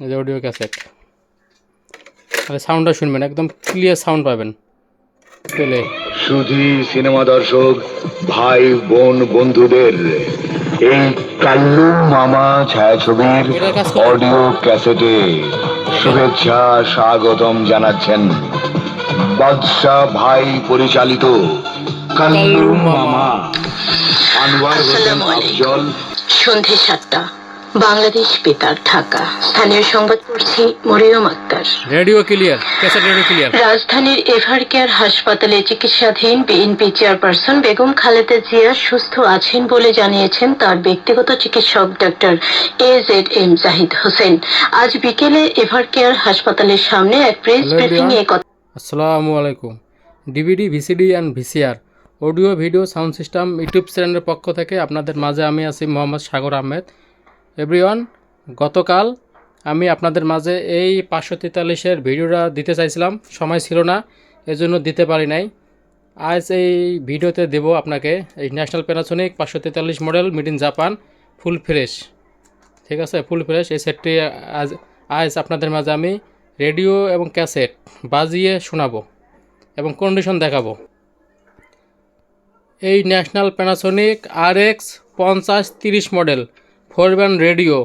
এই যে audio cassette. তাহলে সাউন্ডটা শুনবেন একদম ক্লিয়ার সাউন্ড পাবেন। পেলে সুধী সিনেমা দর্শক ভাই বোন বন্ধুদের এই কাল্লু মামা ছায়াছবির? অডিও ক্যাসেটে শুভেচ্ছা স্বাগতম জানাচ্ছেন বাদশাহ ভাই পরিচালিত কাল্লু মামা। আনোয়ার হোসেন আফজল। সন্ধে সাতটা। বাংলাদেশ বেতার ঢাকা। স্থানীয় সংবাদ পড়ছি Mariyam Akhter. Radio clear cassette radio clear. রাজধানীর এভার কেয়ার হাসপাতালে চিকিৎসাধীন বিএনপি চেয়ারপারসন বেগম খালেদা জিয়া সুস্থ আছেন বলে জানিয়েছেন তার ব্যক্তিগত চিকিৎসক doctor A Z M Zahid Hossain. আজ বিকেলে এভার কেয়ার হাসপাতালের সামনে এক প্রেস ব্রিফিং এ কথা আসসালামু আলাইকুম। DVD VCD and VCR audio video sound system YouTube চ্যানেলের পক্ষ থেকে আপনাদের মাঝে আমি আছি মোহাম্মদ সাগর আহমেদ। এভরিওয়ান গতকাল আমি আপনাদের মাঝে এই পাঁচশো তেতাল্লিশের ভিডিওটা দিতে চাইছিলাম। সময় ছিল না, এজন্য দিতে পারি নাই। আজ এই ভিডিওতে দেব আপনাকে এই ন্যাশনাল প্যানাসোনিক পাঁচশো তেতাল্লিশ model made in Japan full fresh ঠিক আছে? ফুল ফ্রেশ এই সেটটি আজ আজ আপনাদের মাঝে আমি রেডিও এবং ক্যাসেট বাজিয়ে শোনাবো এবং কন্ডিশন দেখাবো। এই ন্যাশনাল প্যানাসোনিক আর এক্স পঞ্চাশ তিরিশ model four band radio,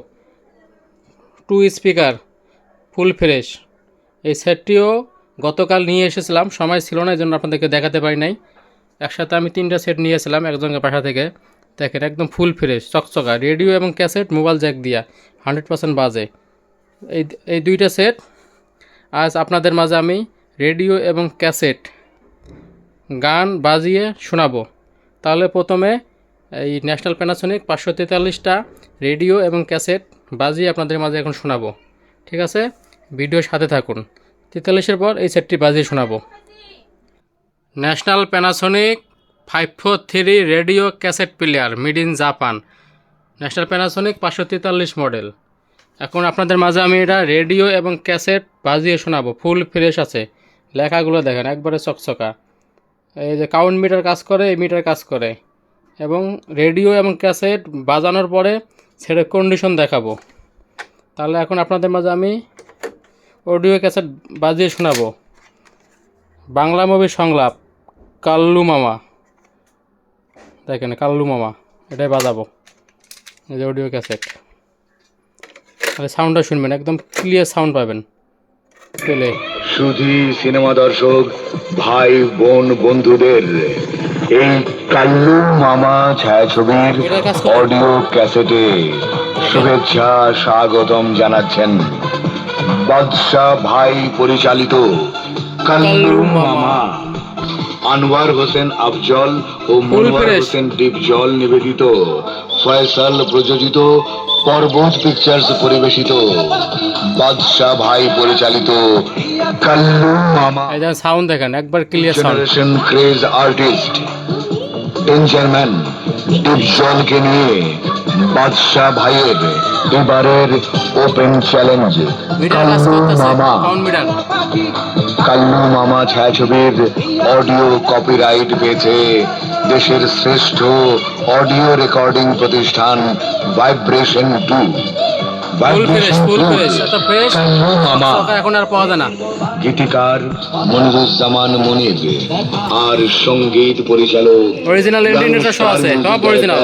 two speaker, full fresh. এই সেটটিও গতকাল নিয়ে এসেছিলাম, সময় ছিল না এই জন্য আপনাদেরকে দেখাতে পারি নাই। একসাথে আমি তিনটা সেট নিয়েছিলাম একজনকে বাসা থেকে। দেখেন, একদম ফুল ফ্রেশ, চকচকা, রেডিও এবং ক্যাসেট, মোবাইল জ্যাক দিয়া, হান্ড্রেড পার্সেন্ট বাজে। এই এই দুইটা সেট, আজ আপনাদের মাঝে আমি রেডিও এবং ক্যাসেট গান বাজিয়ে শোনাবো। তাহলে প্রথমে এই ন্যাশনাল প্যানাসোনিক পাঁচশো তেতাল্লিশটা রেডিও এবং ক্যাসেট বাজিয়ে আপনাদের মাঝে এখন শোনাবো। ঠিক আছে? ভিডিওর সাথে থাকুন। তেতাল্লিশের পর এই সেটটি বাজিয়ে শোনাবো। National Panasonic five four three radio cassette player made in Japan. National Panasonic পাঁচশো তেতাল্লিশ মডেল। এখন আপনাদের মাঝে আমি এটা রেডিও এবং ক্যাসেট বাজিয়ে শোনাবো। ফুল ফ্রেশ আছে। লেখাগুলো দেখেন, একবারে চকচকা। এই যে কাউন্ট মিটার কাজ করে, এই মিটার কাজ করে। এবং রেডিও এবং ক্যাসেট বাজানোর পরে সেটা কন্ডিশন দেখাবো। তাহলে এখন আপনাদের মাঝে আমি অডিও ক্যাসেট বাজিয়ে শোনাবো। বাংলা মুভির সংলাপ, কাল্লু মামা। দেখেন, কাল্লু মামা, এটাই বাজাবো। এই যে অডিও ক্যাসেট তাহলে সাউন্ডটা শুনবেন, একদম ক্লিয়ার সাউন্ড পাবেন। পেলে। সিনেমা দর্শক, ভাই, বোন, বন্ধুদের। এই কাল্লু মামা ছায়াছবির অডিও ক্যাসেটে শুভেচ্ছা স্বাগতম জানাচ্ছেন বাদশাহ ভাই পরিচালিত কাল্লু মামা। আনোয়ার হোসেন আফজল ও মনোয়ার। হোসেন ডিপজল নিবেদিত। ফয়সাল প্রযোজিত পর্বত পিকচার্স পরিবেশিত। বাদশাহ ভাই পরিচালিত কাল্লু মামা। সাউন্ড দেখেন একবার clear sound craze artist Dangerman ডিপজলকে নিয়ে বাদশাহ ভাইয়ের এবারের ওপেন চ্যালেঞ্জ কাল্লু মামা। কাল্লু মামা ছায়াছবির অডিও কপিরাইট পেয়েছে। দেশের শ্রেষ্ঠ অডিও রেকর্ডিং প্রতিষ্ঠান vibration two full fresh full fresh এত ফ্রেশ। এখন আর পাওয়া যায় না। গীতিকার মনিরুজ্জামান মনির আর সংগীত পরিচালক Original Indian-এর আছে, সব original।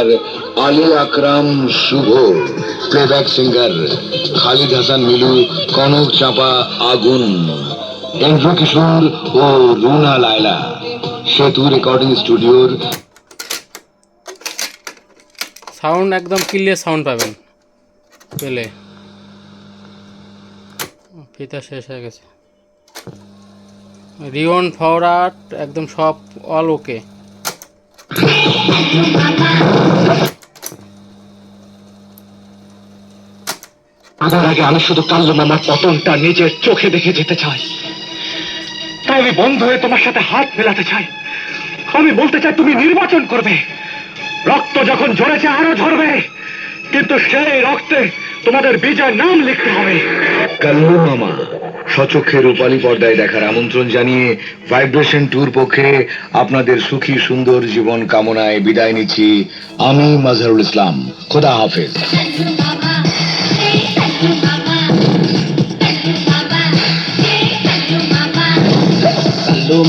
Ali Akram Shuvo playback singer Khalid Hasan Milu Konok Chapa Agun এন্দ্র কিশোর ও রুনা লায়লা। সেতু রেকর্ডিং স্টুডিওর সাউন্ড একদম ক্লিয়ার সাউন্ড পাবেন। পেলে। ফিতা শেষ হয়ে গেছে। রিওন ফরাট একদম সব অল ওকে। তার আগে আমি শুধু কাল্লু মামার পতনটা নিজের চোখে দেখে যেতে চাই। তাই আমি বন্ধ হয়ে তোমার সাথে হাত মেলাতে চাই। আমি বলতে চাই, তুমি নির্বাচন করবে। রক্ত যখন ঝরেছে, আরও ঝরবে। কিন্তু সেই রক্তে তোমাদের বিজয় নাম লিখতে হবে। কাল্লু মামা সচক্ষে রূপালি পর্দায় দেখার আমন্ত্রণ জানিয়ে ভাইব্রেশন ট্যুর পক্ষে আপনাদের সুখী সুন্দর জীবন কামনায় বিদায় নিচ্ছি আমি মাজহারুল ইসলাম। খোদা হাফেজ।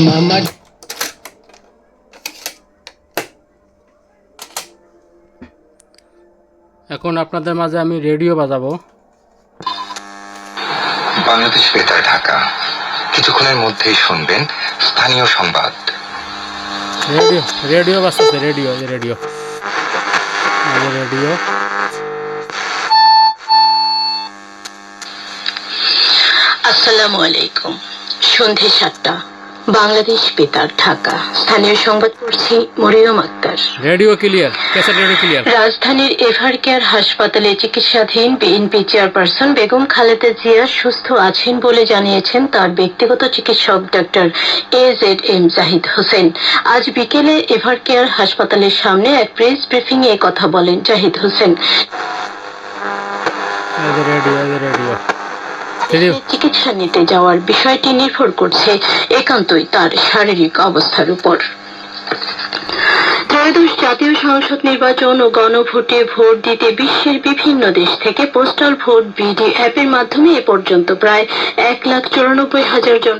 মামা এখন আপনাদের মাঝে আমি রেডিও বাজাবো। বাংলাদেশ বেতার ঢাকা। কিছুক্ষণের মধ্যেই শুনবেন স্থানীয় সংবাদ। রেডিও রেডিও বাজতেছে রেডিও রেডিও। রেডিও। আসসালামু আলাইকুম। সন্ধে সাতটা। বাংলাদেশ বেতার ঢাকা। স্থানীয় সংবাদ পড়ছি Mariam Akter. Radio clear cassette radio clear. রাজধানীর এভার কেয়ার হাসপাতালে চিকিৎসাধীন বিএনপি চেয়ারপারসন বেগম খালেদা জিয়া সুস্থ আছেন বলে জানিয়েছেন তার ব্যক্তিগত চিকিৎসক doctor A Z M Zahid Hossain. আজ বিকেলে এভার কেয়ার হাসপাতালের সামনে এক প্রেস ব্রিফিং এ কথা বলেন জাহিদ হোসেন। Radio radio. চিকিৎসা নিতে যাওয়ার বিষয়টি নির্ভর করছে একান্তই তার শারীরিক অবস্থার উপর। ত্রয়োদশ জাতীয় সংসদ নির্বাচন ও গণভোটে ভোট দিতে বিশ্বের বিভিন্ন দেশ থেকে পোস্টাল ভোট বিডি অ্যাপের মাধ্যমে এ পর্যন্ত প্রায় এক লাখ চুরানব্বই হাজার জন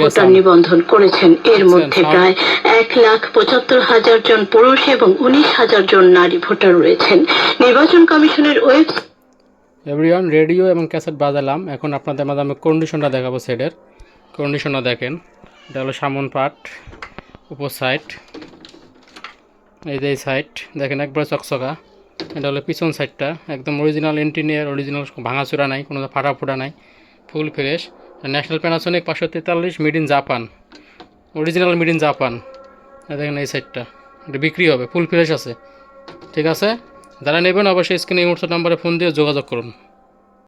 ভোটার নিবন্ধন করেছেন। এর মধ্যে প্রায় এক লাখ পঁচাত্তর হাজার জন পুরুষ এবং উনিশ হাজার জন নারী ভোটার রয়েছেন। নির্বাচন কমিশনের ওয়েবসাইট এভরিওয়ান রেডিও এবং ক্যাসেট বাজালাম। এখন আপনাদের মাঝে আমি কন্ডিশনটা দেখাবো সেটের কন্ডিশনটা দেখেন। এটা হলো সামন পার্ট উপর সাইড এই যে এই সাইড দেখেন একবারে চকচকা। এটা হলো পিছন সাইডটা একদম অরিজিনাল ইন্টিনিয়ার অরিজিনাল ভাঙাচোরা নাই, কোনো ফাটা ফুটা নাই ফুল ফ্রেশ ন্যাশনাল প্যানাসোনিক পাঁচশো তেতাল্লিশ made in Japan original made in Japan দেখেন এই সাইডটা এটা বিক্রি হবে ফুল ফ্রেশ আছে। ঠিক আছে? যারা নেবেন অবশ্যই স্ক্রিনে এই হোয়াটসঅ্যাপ নাম্বারে ফোন দিয়ে যোগাযোগ করুন।